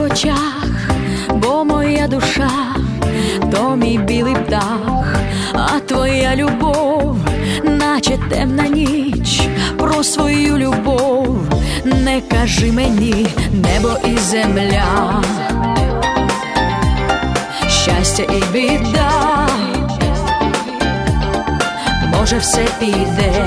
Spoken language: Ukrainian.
в очах, бо моя душа то мій білий птах, а твоя любов, наче темна ніч, про свою любов не кажи мені, небо і земля, щастя і біда, може, все піде,